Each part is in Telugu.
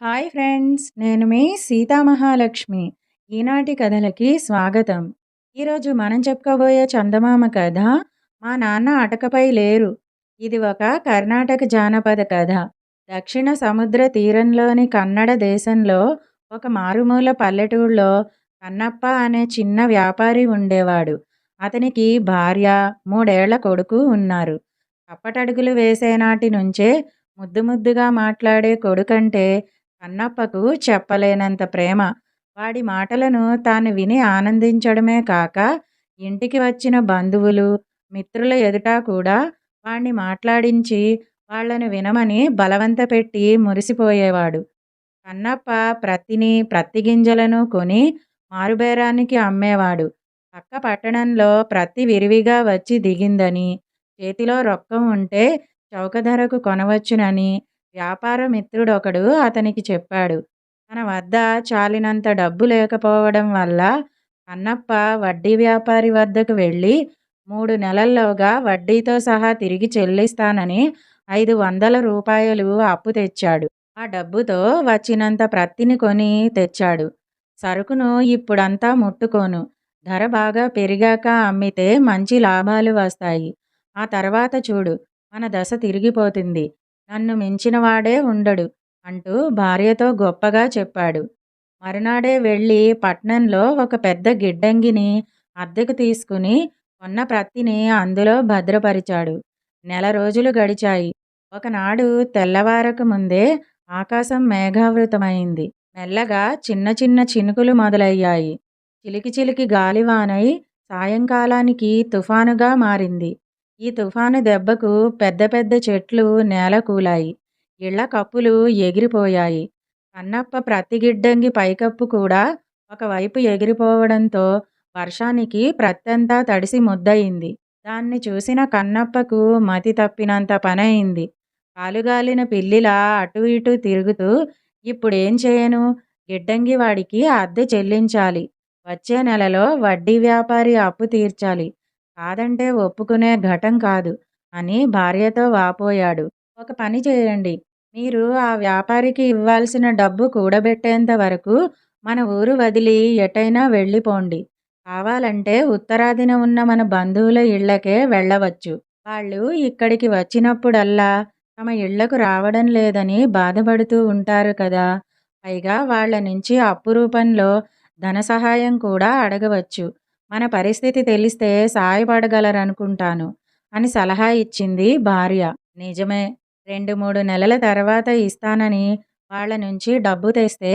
హాయ్ ఫ్రెండ్స్ నేను మీ సీతామహాలక్ష్మి ఈనాటి కథలకి స్వాగతం. ఈరోజు మనం చెప్పుకోబోయే చందమామ కథ మా నాన్న అటకపై లేరు. ఇది ఒక కర్ణాటక జానపద కథ. దక్షిణ సముద్ర తీరంలోని కన్నడ దేశంలో ఒక మారుమూల పల్లెటూళ్ళలో కన్నప్ప అనే చిన్న వ్యాపారి ఉండేవాడు. అతనికి భార్య మూడేళ్ళ కొడుకు ఉన్నారు. అప్పటడుగులు వేసే నాటి నుంచే ముద్దు ముద్దుగా మాట్లాడే కొడుకంటే అన్నప్పకు చెప్పలేనంత ప్రేమ. వాడి మాటలను తాను విని ఆనందించడమే కాక ఇంటికి వచ్చిన బంధువులు మిత్రుల ఎదుట కూడా వాణ్ణి మాట్లాడించి వాళ్ళను వినమని బలవంత పెట్టి మురిసిపోయేవాడు. కన్నప్ప ప్రత్తిని ప్రత్తి గింజలను కొని మారుబేరానికి అమ్మేవాడు. పక్క పట్టణంలో ప్రతి విరివిగా వచ్చి దిగిందని చేతిలో రొక్కం ఉంటే చౌక ధరకు కొనవచ్చునని వ్యాపార మిత్రుడొకడు అతనికి చెప్పాడు తన వద్ద చాలినంత డబ్బు లేకపోవడం వల్ల కన్నప్ప వడ్డీ వ్యాపారి వద్దకు వెళ్ళి మూడు నెలల్లోగా వడ్డీతో సహా తిరిగి చెల్లిస్తానని ఐదు వందల రూపాయలు అప్పు తెచ్చాడు. ఆ డబ్బుతో వచ్చినంత ప్రత్తిని కొని తెచ్చాడు. సరుకును ఇప్పుడంతా ముట్టుకోను. ధర బాగా పెరిగాక అమ్మితే మంచి లాభాలు వస్తాయి. ఆ తర్వాత చూడు మన దశ తిరిగిపోతుంది. నన్ను మించినవాడే ఉండడు అంటూ భార్యతో గొప్పగా చెప్పాడు. మరునాడే వెళ్ళి పట్నంలో ఒక పెద్ద గిడ్డంగిని అద్దెకు తీసుకుని కొన్న ప్రత్తిని అందులో భద్రపరిచాడు. నెల రోజులు గడిచాయి. ఒకనాడు తెల్లవారక ముందే ఆకాశం మేఘావృతమైంది. మెల్లగా చిన్న చిన్న చినుకులు మొదలయ్యాయి. చిలికి చిలికి గాలివానై సాయంకాలానికి తుఫానుగా మారింది. ఈ తుఫాను దెబ్బకు పెద్ద పెద్ద చెట్లు నేలకూలాయి. ఇళ్ళ కప్పులు ఎగిరిపోయాయి. కన్నప్ప ప్రతిగిడ్డంగి పైకప్పు కూడా ఒకవైపు ఎగిరిపోవడంతో వర్షానికి ప్రత్తంతా తడిసి ముద్దయింది. దాన్ని చూసిన కన్నప్పకు మతి తప్పినంత పనయింది. కాలుగాలిన పిల్లిలా అటు ఇటు తిరుగుతూ ఇప్పుడేం చేయను? గిడ్డంగి వాడికి అద్దె చెల్లించాలి. వచ్చే నెలలో వడ్డీ వ్యాపారి అప్పు తీర్చాలి. కాదంటే ఒప్పుకునే ఘటం కాదు అని భార్యతో వాపోయాడు. ఒక పని చేయండి. మీరు ఆ వ్యాపారికి ఇవ్వాల్సిన డబ్బు కూడబెట్టేంత వరకు మన ఊరు వదిలి ఎటైనా వెళ్ళిపోండి. కావాలంటే ఉత్తరాదిన ఉన్న మన బంధువుల ఇళ్ళకే వెళ్ళవచ్చు. వాళ్ళు ఇక్కడికి వచ్చినప్పుడల్లా తమ ఇళ్ళకు రావడం లేదని బాధపడుతూ ఉంటారు కదా. పైగా వాళ్ళ నుంచి అప్పు రూపంలో ధన సహాయం కూడా అడగవచ్చు. మన పరిస్థితి తెలిస్తే సాయపడగలరనుకుంటాను. అని సలహా ఇచ్చింది భార్య. నిజమే రెండు మూడు నెలల తర్వాత ఇస్తానని వాళ్ళ నుంచి డబ్బు తెస్తే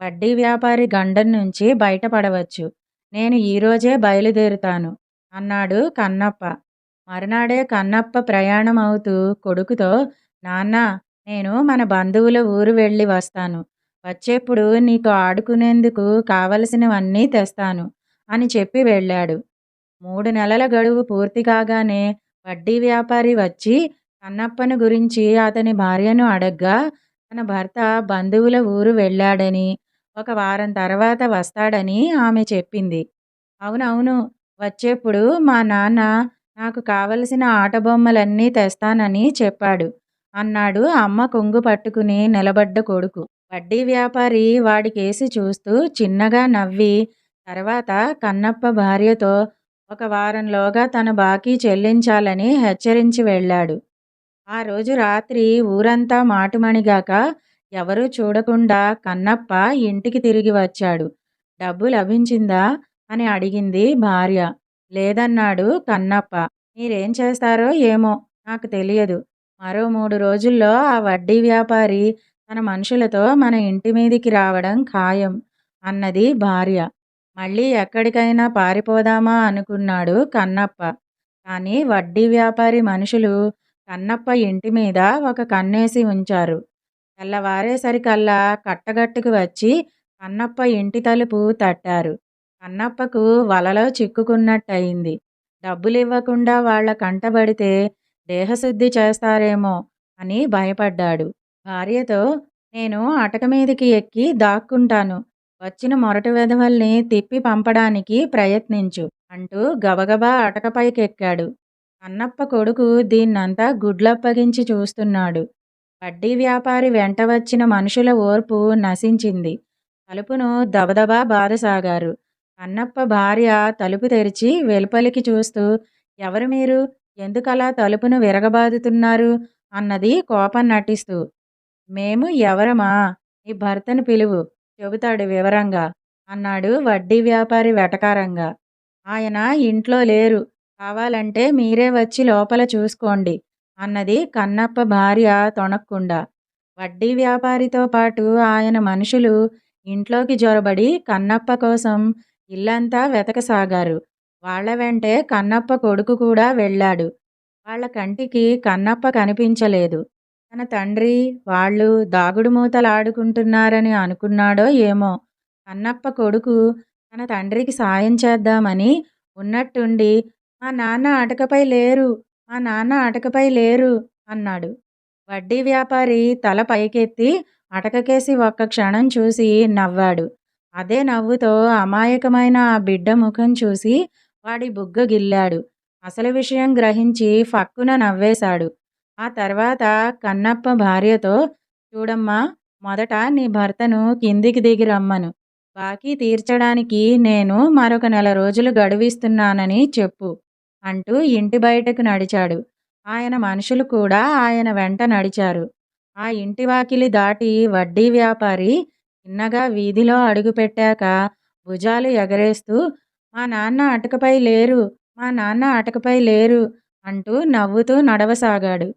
వడ్డీ వ్యాపారి గండం నుంచి బయటపడవచ్చు. నేను ఈరోజే బయలుదేరుతాను అన్నాడు కన్నప్ప. మరునాడే కన్నప్ప ప్రయాణం అవుతూ కొడుకుతో నాన్న నేను మన బంధువుల ఊరు వెళ్ళి వస్తాను. వచ్చేప్పుడు నీకు ఆడుకునేందుకు కావలసినవన్నీ తెస్తాను. అని చెప్పి వెళ్ళాడు. మూడు నెలల గడువు పూర్తి కాగానే వడ్డీ వ్యాపారి వచ్చి కన్నప్పను గురించి అతని భార్యను అడగ్గా తన భర్త బంధువుల ఊరు వెళ్ళాడని ఒక వారం తర్వాత వస్తాడని ఆమె చెప్పింది. అవునవును వచ్చేప్పుడు మా నాన్న నాకు కావలసిన ఆట బొమ్మలన్నీ తెస్తానని చెప్పాడు. అన్నాడు అమ్మ కొంగు పట్టుకుని నిలబడ్డ కొడుకు. వడ్డీ వ్యాపారి వాడికేసి చూస్తూ చిన్నగా నవ్వి తర్వాత కన్నప్ప భార్యతో ఒక వారంలోగా తన బాకీ చెల్లించాలని హెచ్చరించి వెళ్ళాడు. ఆ రోజు రాత్రి ఊరంతా మాటుమణిగాక ఎవరూ చూడకుండా కన్నప్ప ఇంటికి తిరిగి వచ్చాడు. డబ్బు లభించిందా? అని అడిగింది భార్య. లేదన్నాడు కన్నప్ప. మీరేం చేస్తారో ఏమో నాకు తెలియదు. మరో మూడు రోజుల్లో ఆ వడ్డీ వ్యాపారి తన మనుషులతో మన ఇంటి మీదికి రావడం ఖాయం అన్నది భార్య. మళ్ళీ ఎక్కడికైనా పారిపోదామా అనుకున్నాడు కన్నప్ప. కానీ వడ్డీ వ్యాపారి మనుషులు కన్నప్ప ఇంటి మీద ఒక కన్నేసి ఉంచారు. తెల్లవారేసరికల్లా కట్టగట్టుకు వచ్చి కన్నప్ప ఇంటి తలుపు తట్టారు. కన్నప్పకు వలలో చిక్కుకున్నట్టయింది. డబ్బులు ఇవ్వకుండా వాళ్ళ కంటబడితే దేహశుద్ధి చేస్తారేమో అని భయపడ్డాడు. భార్యతో నేను అటక మీదకి ఎక్కి దాక్కుంటాను. వచ్చిన మొరటి వెధవల్ని తిప్పి పంపడానికి ప్రయత్నించు అంటూ గబగబా అటకపైకెక్కాడు అన్నప్ప కొడుకు దీన్నంతా గుడ్లప్పగించి చూస్తున్నాడు. వడ్డీ వ్యాపారి వెంట వచ్చిన మనుషుల ఓర్పు నశించింది. తలుపును దబదబా బాధసాగారు. అన్నప్ప భార్య తలుపు తెరిచి వెలుపలికి చూస్తూ ఎవరు మీరు? ఎందుకలా తలుపును విరగబాదుతున్నారు? అన్నది కోపం నటిస్తూ మేము ఎవరమా? నీ భర్తను పిలువు. చెబుతాడు వివరంగా. అన్నాడు వడ్డీ వ్యాపారి వెటకారంగా. ఆయన ఇంట్లో లేరు. కావాలంటే మీరే వచ్చి లోపల చూసుకోండి అన్నది కన్నప్ప భార్య తొణక్కుండా. వడ్డీ వ్యాపారితో పాటు ఆయన మనుషులు ఇంట్లోకి జొరబడి కన్నప్ప కోసం ఇల్లంతా వెతకసాగారు. వాళ్ళ వెంటే కన్నప్ప కొడుకు కూడా వెళ్ళాడు. వాళ్ళ కంటికి కన్నప్ప కనిపించలేదు. తన తండ్రి వాళ్ళు దాగుడు మూతలాడుకుంటున్నారని అనుకున్నాడో ఏమో. కన్నప్ప కొడుకు తన తండ్రికి సాయం చేద్దామని ఉన్నట్టుండి మా నాన్న అటకపై లేరు మా నాన్న అటకపై లేరు అన్నాడు. వడ్డీ వ్యాపారి తల పైకెత్తి అటకకేసి ఒక్క క్షణం చూసి నవ్వాడు. అదే నవ్వుతో అమాయకమైన ఆ బిడ్డ ముఖం చూసి వాడి బుగ్గ గిల్లాడు. అసలు విషయం గ్రహించి ఫక్కున నవ్వేశాడు. ఆ తర్వాత కన్నప్ప భార్యతో చూడమ్మా మొదట నీ భర్తను కిందికి దిగి రమ్మను. బాకీ తీర్చడానికి నేను మరొక నెల రోజులు గడువిస్తున్నానని చెప్పు అంటూ ఇంటి బయటకు నడిచాడు. ఆయన మనుషులు కూడా ఆయన వెంట నడిచారు. ఆ ఇంటి వాకిలి దాటి వడ్డీ వ్యాపారి చిన్నగా వీధిలో అడుగుపెట్టాక భుజాలు ఎగరేస్తూ మా నాన్న అటకపై లేరు మా నాన్న అటకపై లేరు అంటూ నవ్వుతూ నడవసాగాడు.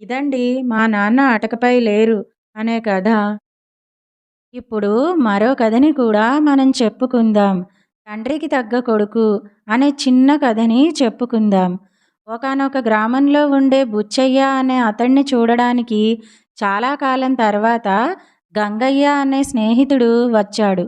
ఇదండి మా నాన్న అటకపై లేరు అనే కథ. ఇప్పుడు మరో కథని కూడా మనం చెప్పుకుందాం. తండ్రికి తగ్గ కొడుకు అనే చిన్న కథని చెప్పుకుందాం. ఒకనొక గ్రామంలో ఉండే బుచ్చయ్య అనే అతన్ని చూడడానికి చాలా కాలం తర్వాత గంగయ్య అనే స్నేహితుడు వచ్చాడు.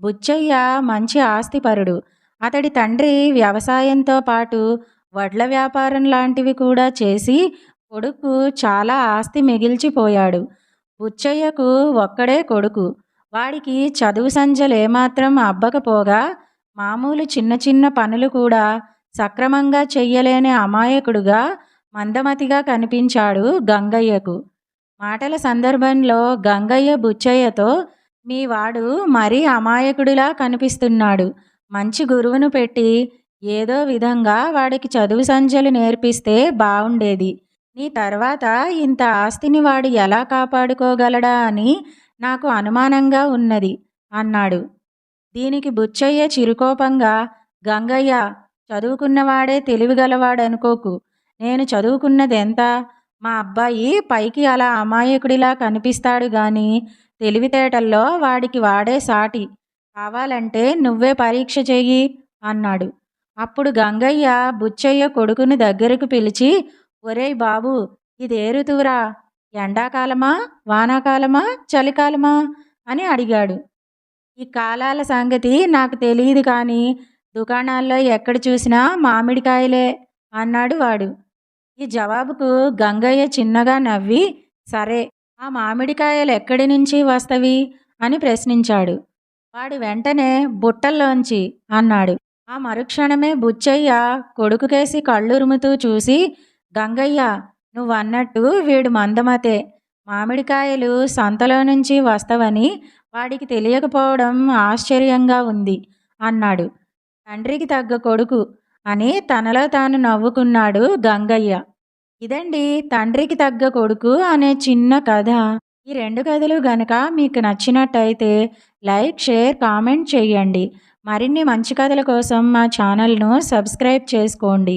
బుచ్చయ్య మంచి ఆస్తిపరుడు. అతడి తండ్రి వ్యవసాయంతో పాటు వడ్ల వ్యాపారం లాంటివి కూడా చేసి కొడుకు చాలా ఆస్తి మిగిల్చిపోయాడు. బుచ్చయ్యకు ఒక్కడే కొడుకు. వాడికి చదువు సంజలు ఏమాత్రం అబ్బకపోగా మామూలు చిన్న చిన్న పనులు కూడా సక్రమంగా చెయ్యలేని అమాయకుడుగా మందమతిగా కనిపించాడు గంగయ్యకు. మాటల సందర్భంలో గంగయ్య బుచ్చయ్యతో మీ వాడు మరీ అమాయకుడిలా కనిపిస్తున్నాడు. మంచి గురువును పెట్టి ఏదో విధంగా వాడికి చదువు సంజలు నేర్పిస్తే బాగుండేది నీ తర్వాత ఇంత ఆస్తిని వాడు ఎలా కాపాడుకోగలడా అని నాకు అనుమానంగా ఉన్నది అన్నాడు. దీనికి బుచ్చయ్య చిరుకోపంగా గంగయ్య చదువుకున్నవాడే తెలివిగలవాడనుకోకు. నేను చదువుకున్నది ఎంత మా అబ్బాయి పైకి అలా అమాయకుడిలా కనిపిస్తాడు గాని తెలివితేటల్లో వాడికి వాడే సాటి. కావాలంటే నువ్వే పరీక్ష చెయ్యి అన్నాడు. అప్పుడు గంగయ్య బుచ్చయ్య కొడుకుని దగ్గరకు పిలిచి ఒరేయ్ బాబు ఇదే ఋతువురా? ఎండాకాలమా? వానాకాలమా? చలికాలమా? అని అడిగాడు. ఈ కాలాల సంగతి నాకు తెలియదు కానీ దుకాణాల్లో ఎక్కడ చూసినా మామిడికాయలే అన్నాడు వాడు. ఈ జవాబుకు గంగయ్య చిన్నగా నవ్వి సరే ఆ మామిడికాయలు ఎక్కడి నుంచి వస్తవి? అని ప్రశ్నించాడు. వాడు వెంటనే బుట్టల్లోంచి అన్నాడు. ఆ మరుక్షణమే బుచ్చయ్య కొడుకుకేసి కళ్ళురుముతూ చూసి గంగయ్య నువ్వన్నట్టు వీడు మందమతే. మామిడికాయలు సంతలో నుంచి వస్తవని వాడికి తెలియకపోవడం ఆశ్చర్యంగా ఉంది అన్నాడు. తండ్రికి తగ్గ కొడుకు అని తనలో తాను నవ్వుకున్నాడు గంగయ్య. ఇదండి తండ్రికి తగ్గ కొడుకు అనే చిన్న కథ. ఈ రెండు కథలు గనక మీకు నచ్చినట్టయితే లైక్ షేర్ కామెంట్ చేయండి. మరిన్ని మంచి కథల కోసం మా ఛానల్ను సబ్స్క్రైబ్ చేసుకోండి.